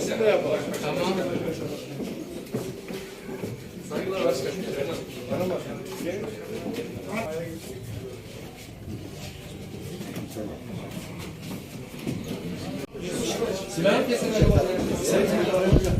şişesinde yapalım. Tamam. Saygılar başkanım. Silah kesin. Aynen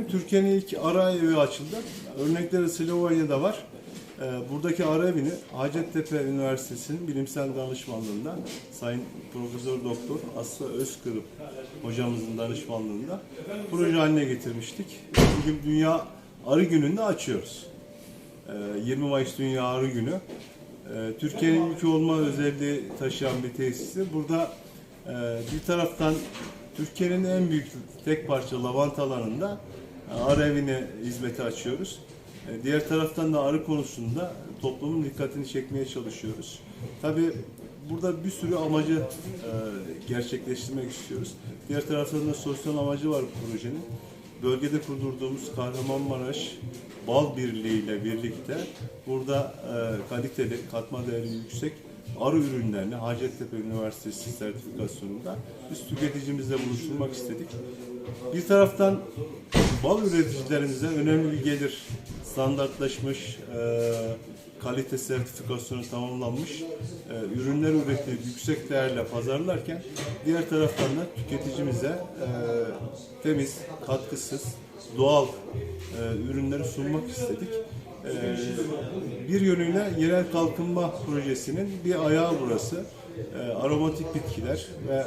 Türkiye'nin ilk ara evi açıldı. Örnekleri Slovenya'da var. Ee, Buradaki ara evini Hacettepe Üniversitesi'nin bilimsel danışmanlığında Sayın Profesör Doktor Aslı Özkırıp hocamızın danışmanlığında proje haline getirmiştik. Bugün Dünya Arı Günü'nde açıyoruz. Ee, 20 Mayıs Dünya Arı Günü. Ee, Türkiye'nin ilk olma özelliği taşıyan bir tesisi. Burada e, bir taraftan Türkiye'nin en büyük tek parça lavanta alanında arı evine hizmeti açıyoruz. E, Diğer taraftan da arı konusunda toplumun dikkatini çekmeye çalışıyoruz. Tabii burada bir sürü amacı e, gerçekleştirmek istiyoruz. Diğer taraftan da sosyal amacı var bu projenin. Bölgede kurdurduğumuz Kahramanmaraş Bal Birliği ile birlikte burada e, kaliteli, katma değeri yüksek arı ürünlerini Hacettepe Üniversitesi sertifikasyonunda biz tüketicimizle buluşturmak istedik. Bir taraftan bal üreticilerimize önemli bir gelir standartlaşmış, e, kalite sertifikasyonu tamamlanmış e, ürünler üretip yüksek değerle pazarlarken diğer taraftan da tüketicimize e, temiz, katkısız, doğal e, ürünleri sunmak istedik. E, bir yönüyle yerel kalkınma projesinin bir ayağı burası. E, aromatik bitkiler ve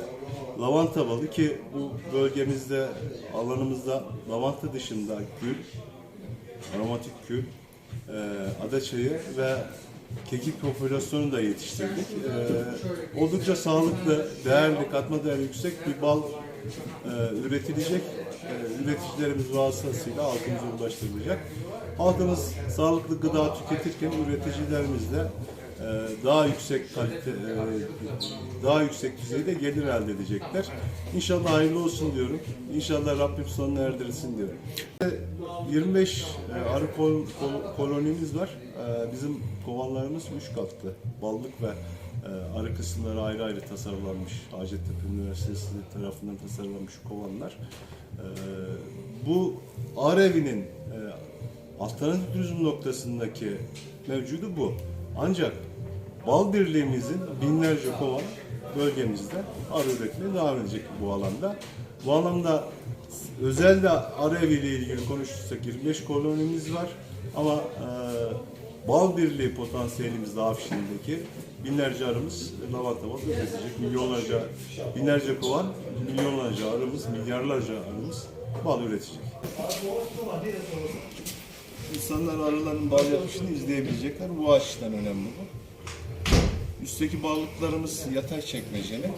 lavanta balı ki bu bölgemizde, alanımızda lavanta dışında gül, aromatik gül, e, ada çayı ve kekik popülasyonu da yetiştirdik. E, oldukça sağlıklı, değerli, katma değeri yüksek bir bal e, üretilecek. E, üreticilerimiz vasıtasıyla halkımıza ulaştırılacak. Halkımız sağlıklı gıda tüketirken üreticilerimiz de daha yüksek kalite, e, daha yüksek düzeyde gelir elde edecekler. İnşallah hayırlı olsun diyorum. İnşallah Rabbim sonuna erdirsin diyorum. 25 e, arı kol, kol- kolonimiz var. E, Bizim kovanlarımız 3 katlı. Ballık ve e, arı kısımları ayrı ayrı tasarlanmış. Hacettepe Üniversitesi tarafından tasarlanmış kovanlar. E, Bu arı evinin e, alternatif turizm noktasındaki mevcudu bu. Ancak bal birliğimizin binlerce kovan bölgemizde arı üretmeye devam edecek bu alanda. Bu alanda özel de arı eviyle ilgili konuşursak 25 kolonimiz var ama e, bal birliği potansiyelimiz daha Afşin'deki binlerce arımız lavanta bal üretecek. Milyonlarca, binlerce kovan, milyonlarca arımız, milyarlarca arımız bal üretecek. İnsanlar arıların bal yapışını izleyebilecekler. Bu açıdan önemli bu. Üstteki bağlıklarımız yatay çekmeceli.